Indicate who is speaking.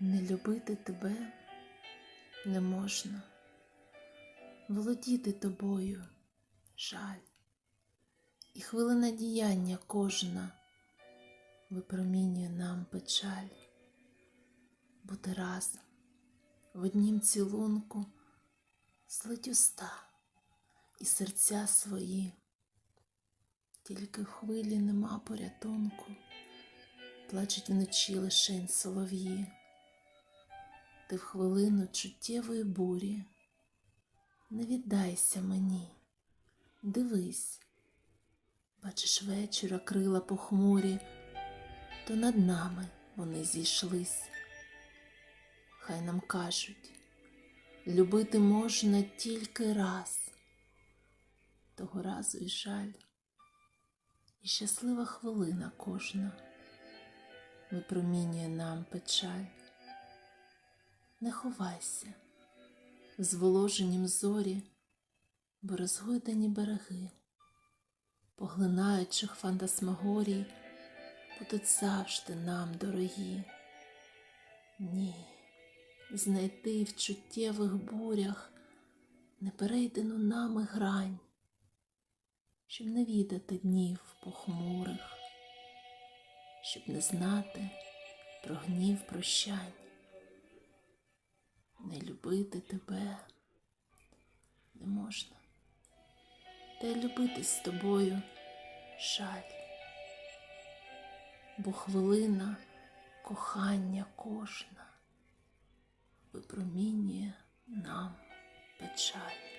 Speaker 1: Не любити тебе не можна, володіти тобою жаль, і хвилина діяння кожна випромінює нам печаль, бути разом в однім цілунку злить уста і серця свої, тільки в хвилі нема порятунку, плачуть вночі лишень солов'ї. Ти в хвилину чуттєвої бурі, не віддайся мені, дивись, бачиш вечора крила похмурі, то над нами вони зійшлись. Хай нам кажуть, любити можна тільки раз, того разу й жаль, і щаслива хвилина кожна випромінює нам печаль. Не ховайся зволоженім зорі, бо розгойдані береги, поглинаючих фантасмагорій, будуть завжди нам дорогі. Ні, знайти в чуттєвих бурях неперейдену нами грань, щоб не відати днів похмурих, щоб не знати про гнів прощань не любити тебе. Не можна, та й любити з тобою жаль, бо хвилина кохання кожна випромінює нам печаль.